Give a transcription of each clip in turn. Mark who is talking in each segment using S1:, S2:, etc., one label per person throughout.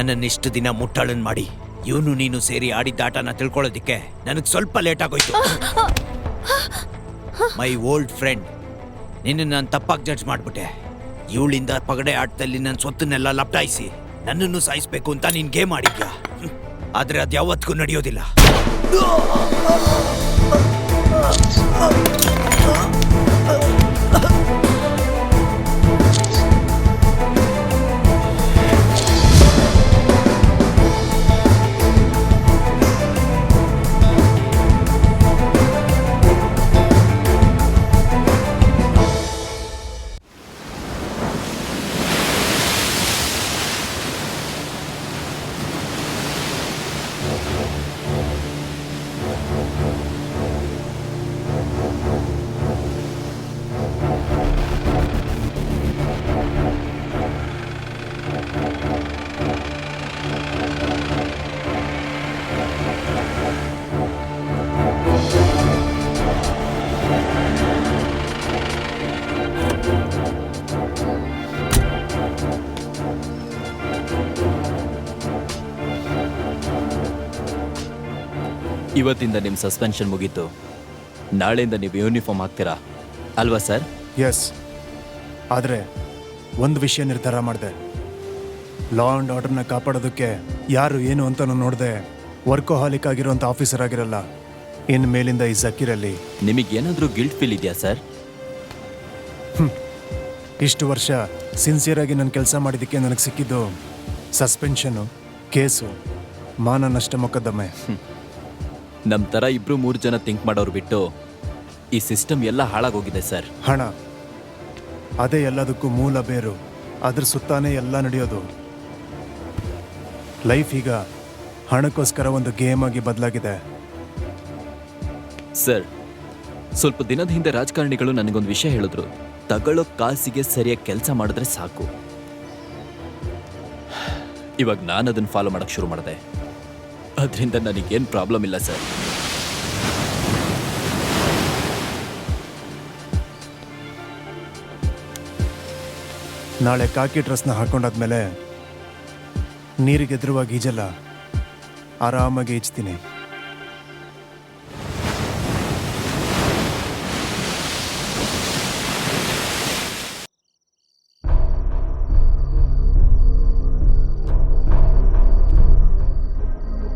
S1: ನನ್ನನ್ನು ಇಷ್ಟು ದಿನ ಮುಟ್ಟಾಳನ್ ಮಾಡಿ. ಇವನು ನೀನು ಸೇರಿ ಆಡಿದ್ದ ಆಟನ ತಿಳ್ಕೊಳ್ಳೋದಿಕ್ಕೆ ನನಗೆ ಸ್ವಲ್ಪ ಲೇಟ್ ಆಗೋಯ್ತು ಮೈ ಓಲ್ಡ್ ಫ್ರೆಂಡ್, ನಿನ್ನ ನಾನು ತಪ್ಪಾಗಿ ಜಡ್ಜ್ ಮಾಡ್ಬಿಟ್ಟೆ. ಇವಳಿಂದ ಪಗಡೆ ಆಟದಲ್ಲಿ ನನ್ನ ಸ್ವತ್ತನ್ನೆಲ್ಲ ಲಪ್ಟಾಯಿಸಿ ನನ್ನನ್ನು ಸಾಯಿಸ್ಬೇಕು ಅಂತ ನೀನ್ ಗೇಮ್ ಆಡಿದ್ಯಾ. ಆದ್ರೆ ಅದು ಯಾವತ್ತಿಗೂ ನಡೆಯೋದಿಲ್ಲ.
S2: ಇವತ್ತಿಂದ ನಿಮ್ಮ ಸಸ್ಪೆನ್ಷನ್ ಮುಗೀತು. ನಾಳೆಯಿಂದ ನೀವು ಯೂನಿಫಾರ್ಮ್ ಹಾಕ್ತೀರಾ? ಅಲ್ವಾ ಸರ್?
S3: ಎಸ್ ಆದರೆ ಒಂದು ವಿಷಯ ನಿರ್ಧಾರ ಮಾಡಿದೆ. ಲಾ ಆ್ಯಂಡ್ ಆರ್ಡರ್ನ ಕಾಪಾಡೋದಕ್ಕೆ ಯಾರು ಏನು ಅಂತ ನೋಡಿದೆ ವರ್ಕೋಹಾಲಿಕ್ ಆಗಿರೋಂಥ ಆಫೀಸರ್ ಆಗಿರಲ್ಲ. ಇನ್ನು ಮೇಲಿಂದ ಈ ಜಕೀರಲ್ಲಿ
S2: ನಿಮಗೆ ಏನಾದರೂ ಗಿಲ್ಟ್ ಫೀಲ್ ಇದೆಯಾ ಸರ್?
S3: ಇಷ್ಟು ವರ್ಷ ಸಿನ್ಸಿಯರ್ ಆಗಿ ನಾನು ಕೆಲಸ ಮಾಡಿದ್ದಕ್ಕೆ ನನಗೆ ಸಿಕ್ಕಿದ್ದು ಸಸ್ಪೆನ್ಷನು ಕೇಸು ಮಾನ ನಷ್ಟ ಮೊಕದ್ದಮೆ.
S2: ನಮ್ಮ ಥರ ಇಬ್ರು ಮೂರು ಜನ ಥಿಂಕ್ ಮಾಡೋರು ಬಿಟ್ಟು ಈ ಸಿಸ್ಟಮ್ ಎಲ್ಲ ಹಾಳಾಗೋಗಿದೆ ಸರ್
S3: ಹಣ ಅದೇ ಎಲ್ಲದಕ್ಕೂ ಮೂಲ ಬೇರು. ಅದ್ರ ಸುತ್ತಾನೇ ಎಲ್ಲ ನಡೆಯೋದು. ಲೈಫ್ ಈಗ ಹಣಕ್ಕೋಸ್ಕರ ಒಂದು ಗೇಮ್ ಆಗಿ ಬದಲಾಗಿದೆ.
S2: ಸರ್ ಸ್ವಲ್ಪ ದಿನದ ಹಿಂದೆ ರಾಜಕಾರಣಿಗಳು ನನಗೊಂದು ವಿಷಯ ಹೇಳಿದ್ರು. ತಗೊಳ್ಳೋ ಕಾಸಿಗೆ ಸರಿಯಾಗಿ ಕೆಲಸ ಮಾಡಿದ್ರೆ ಸಾಕು. ಇವಾಗ ನಾನು ಅದನ್ನು ಫಾಲೋ ಮಾಡೋಕ್ಕೆ ಶುರು ಮಾಡಿದೆ. ಅದರಿಂದ ನನಗೇನು ಪ್ರಾಬ್ಲಮ್ ಇಲ್ಲ ಸರ್
S3: ನಾಳೆ ಕಾಕಿ ಡ್ರೆಸ್ನ ಹಾಕೊಂಡಾದ್ಮೇಲೆ ನೀರಿಗೆ ಎದುರುವಾಗಿ ಈಜಲ್ಲ. ಆರಾಮಾಗಿ ಈಜ್ತೀನಿ.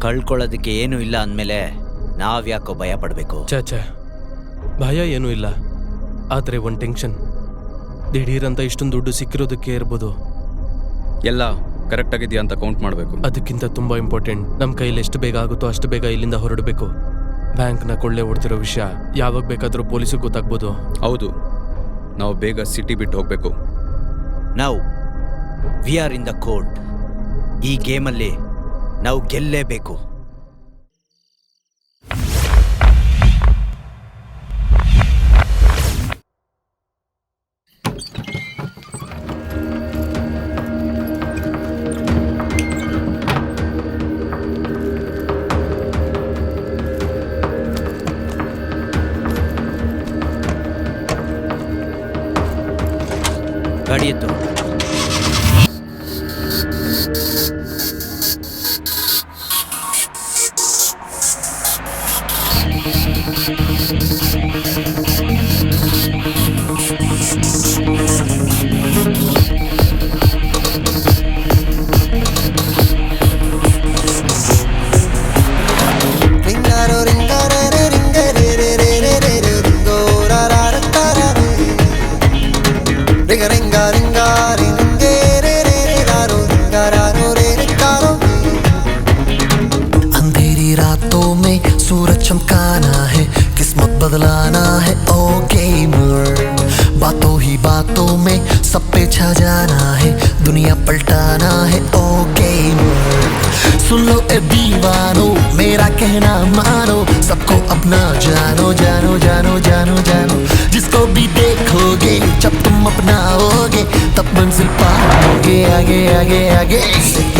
S1: ಕಳ್ಕೊಳ್ಳೋದಕ್ಕೆ ಏನೂ ಇಲ್ಲ ಅಂದಮೇಲೆ ನಾವ್ಯಾಕೋ ಭಯ ಪಡಬೇಕು?
S4: ಚಾಚಾ ಛೇ. ಭಯ ಏನೂ ಇಲ್ಲ. ಆದರೆ ಒಂದು ಟೆನ್ಷನ್. ದಿಢೀರಂತ ಇಷ್ಟೊಂದು ದುಡ್ಡು ಸಿಕ್ಕಿರೋದಕ್ಕೆ ಇರ್ಬೋದು.
S5: ಎಲ್ಲ ಕರೆಕ್ಟ್ ಆಗಿದೆಯಾ ಅಂತ ಕೌಂಟ್ ಮಾಡಬೇಕು.
S4: ಅದಕ್ಕಿಂತ ತುಂಬ ಇಂಪಾರ್ಟೆಂಟ್. ನಮ್ಮ ಕೈಯಲ್ಲಿ ಎಷ್ಟು ಬೇಗ ಆಗುತ್ತೋ ಅಷ್ಟು ಬೇಗ ಇಲ್ಲಿಂದ ಹೊರಡಬೇಕು. ಬ್ಯಾಂಕ್ನ ಕೊಳ್ಳೆ ಹೊಡ್ತಿರೋ ವಿಷಯ ಯಾವಾಗ ಬೇಕಾದರೂ ಪೊಲೀಸಿಗೆ ಗೊತ್ತಾಗ್ಬೋದು.
S5: ಹೌದು. ನಾವು ಬೇಗ ಸಿಟಿ ಬಿಟ್ಟು ಹೋಗಬೇಕು.
S1: ನಾವು we are in the court ಈ ಗೇಮಲ್ಲಿ ನಾವು ಗೆಲ್ಲೇಬೇಕು. ಗಾಡಿ
S6: बदलाना है ओ गेमर बातों ही बातों में सब पे छा जाना है, दुनिया पलटाना है ओके गेमर सुन लो ए दीवानो, मेरा कहना मानो, सबको अपना जानो जानो जानो जानो जानो। जिसको भी देखोगे, जब तुम अपनाओगे, तब मंजिल पाओगे, आगे आगे आगे It's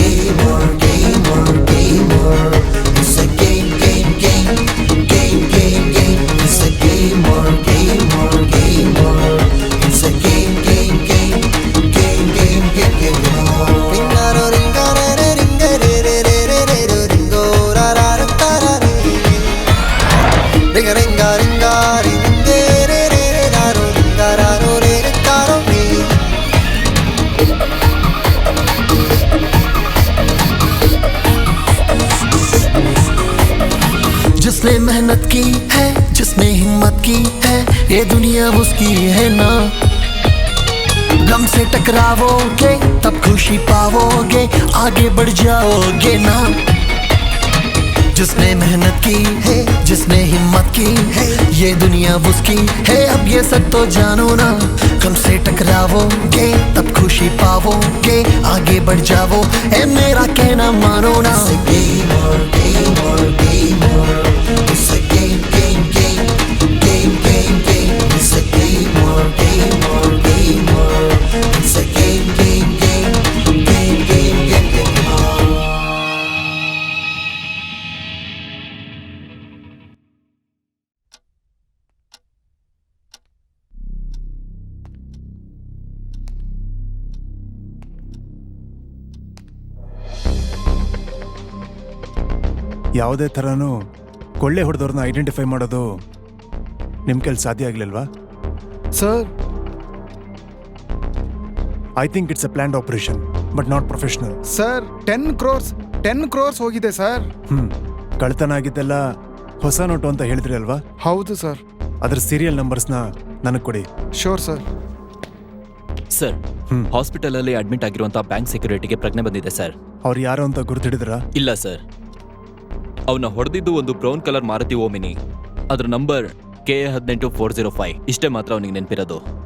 S6: जिसने मेहनत की है, जिसने हिम्मत की है, ये दुनिया उसकी है ना। गम से टकरावोगे, तब खुशी पाओगे आगे बढ़ जाओगे ना। जिसने मेहनत की है, जिसने हिम्मत की है, ये दुनिया उसकी है, अब ये सब तो जानो ना। कम से टकरावोगे, तब खुशी पाओगे आगे बढ़ जाओ। ए मेरा कहना मानो ना। It's a game or game or
S3: ಯಾವುದೇ ಥರನೂ ಕೊಳ್ಳೆ ಹೊಡೆದವ್ರನ್ನ ಐಡೆಂಟಿಫೈ ಮಾಡೋದು ನಿಮ್ಮ ಕೈಲಿ ಸಾಧ್ಯ ಆಗಲಿಲ್ವಾ?
S7: Sir
S3: I think it's a planned operation but not professional
S7: sir ten crores ten crores ಹೋಗಿದೆ ಸರ್
S3: ಹ್ಞೂ ಕಳ್ತನ ಆಗಿದ್ದೆಲ್ಲ ಹೊಸ ನೋಟು ಅಂತ ಹೇಳಿದ್ರಿ ಅಲ್ವಾ?
S7: ಹೌದು ಸರ್
S3: ಅದ್ರ ಸೀರಿಯಲ್ ನಂಬರ್ಸ್ನ ನನಗೆ ಕೊಡಿ.
S7: Sure sir
S2: sir
S3: hmm.
S2: Hospital ಅಲ್ಲಿ ಅಡ್ಮಿಟ್ ಆಗಿರುವಂತಹ ಬ್ಯಾಂಕ್ ಸೆಕ್ಯೂರಿಟಿಗೆ ಪ್ರಜ್ಞೆ ಬಂದಿದೆ ಸರ್
S3: ಅವ್ರು ಯಾರು ಅಂತ ಗುರುತಿಡಿದ್ರಾ?
S2: ಇಲ್ಲ ಸರ್ ಅವನ್ನ ಹೊಡೆದಿದ್ದು ಒಂದು ಬ್ರೌನ್ ಕಲರ್ ಮಾರುತಿ ಓಮಿನಿ. ಅದರ ನಂಬರ್ ಕೆ ಎ ಹದಿನೆಂಟು, ಫೋರ್ ಜೀರೋ ಫೈವ್. ಇಷ್ಟೇ ಮಾತ್ರ ಅವನಿಗೆ ನೆನಪಿರೋದು.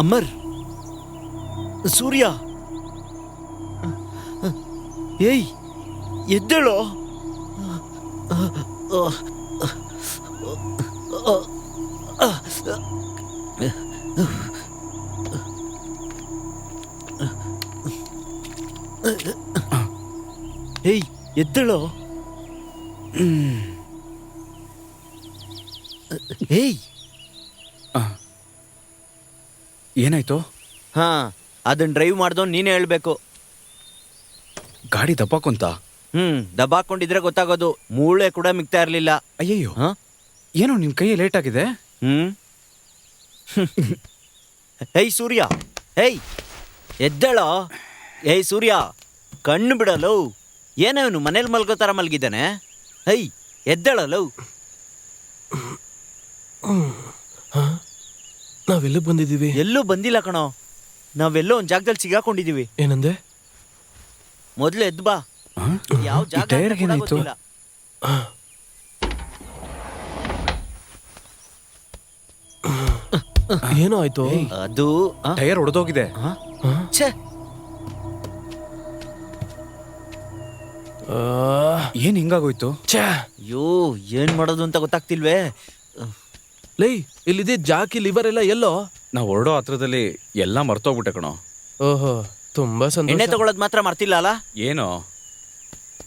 S1: ಅಮರ್ ಸೂರ್ಯ ಏಯ್ ಎದ್ದೇಳೋ ಏಯ್ ಎದ್ದೇಳೋ ಏಯ್
S5: ಏನಾಯ್ತು?
S1: ಹಾ ಅದನ್ನ ಡ್ರೈವ್ ಮಾಡ್ದವ್ ನೀನೇ ಹೇಳ್ಬೇಕು.
S5: ಗಾಡಿ ದಬ್ಬಾಕೊಂತ?
S1: ಹ್ಮ್ ದಬ್ಬಾಕೊಂಡಿದ್ರೆ ಗೊತ್ತಾಗೋದು. ಮೂಳೆ ಕೂಡ ಮಿಗ್ತಾ ಇರ್ಲಿಲ್ಲ.
S5: ಅಯ್ಯಯ್ಯೋ.
S1: ಹಾ?
S5: ಏನೋ ನಿಮ್ ಕೈ ಲೇಟ್ ಆಗಿದೆ?
S1: ಹ್ಮ್? ಹೇಯ್ ಸೂರ್ಯ ಹೇಯ್ ಎದ್ದೇಳ? ಏಯ್ ಸೂರ್ಯ ಕಣ್ಣು ಬಿಡಲು? ಏನೇನು ಮನೇಲಿ ಮಲ್ಗೋ ಥರ ಮಲ್ಗಿದ್ದಾನೆ? ಹೇಯ್ ಎದ್ದೇಳಲು?
S4: ನಾವೆಲ್ಲ ಬಂದಿದ್ದೀವಿ.
S1: ಎಲ್ಲೂ ಬಂದಿಲ್ಲ ಕಣೋ. ನಾವೆಲ್ಲೋ ಒಂದ್ ಜಾಗದಲ್ಲಿ ಸಿಗಾಕೊಂಡಿದೀವಿ
S4: ಏನಂದೆ?
S1: ಮೊದ್ಲು ಎದ್ದು ಬಾ. ಯಾವ ಜಾಗ ಅಂತ
S5: ಟೈರ್ಗೆ
S1: ಕೂಡ
S5: ಏನಾಯ್ತು?
S1: ಗೊತ್ತಿಲ್ಲ.
S4: ಏನೋ ಆಯ್ತು?
S1: ಅದು ಆ?
S5: ಟೈರ್ ಹೊಡೆದೋಗಿದೆ
S1: ಆ? ಛೇ!
S4: ಆ,
S5: ಏನ್ ಹಿಂಗಾಗೋಯ್ತು?
S4: ಛೇ!
S1: ಅಯ್ಯೋ ಏನ್ ಮಾಡೋದು ಅಂತ ಗೊತ್ತಾಗ್ತಿಲ್ವೇ?
S4: ಲೈ ಇಲ್ಲಿದೆ ಜಾಕಿ ಲಿವರ್ ಎಲ್ಲ ಎಲ್ಲೋ?
S5: ನಾವು ಹೊರಡೋ ಹತ್ರದಲ್ಲಿ ಎಲ್ಲ ಮರ್ತೋಗ್ಬಿಟ್ಟೆ ಕಣೋ.
S4: ಓಹೋ ತುಂಬಾ
S1: ಎಣ್ಣೆ
S4: ಸಂತೋಷ
S1: ತಗೊಳೋದ್ ಮಾತ್ರ ಮರ್ತಿಲ್ಲ ಅಲ್ಲ?
S5: ಏನೋ?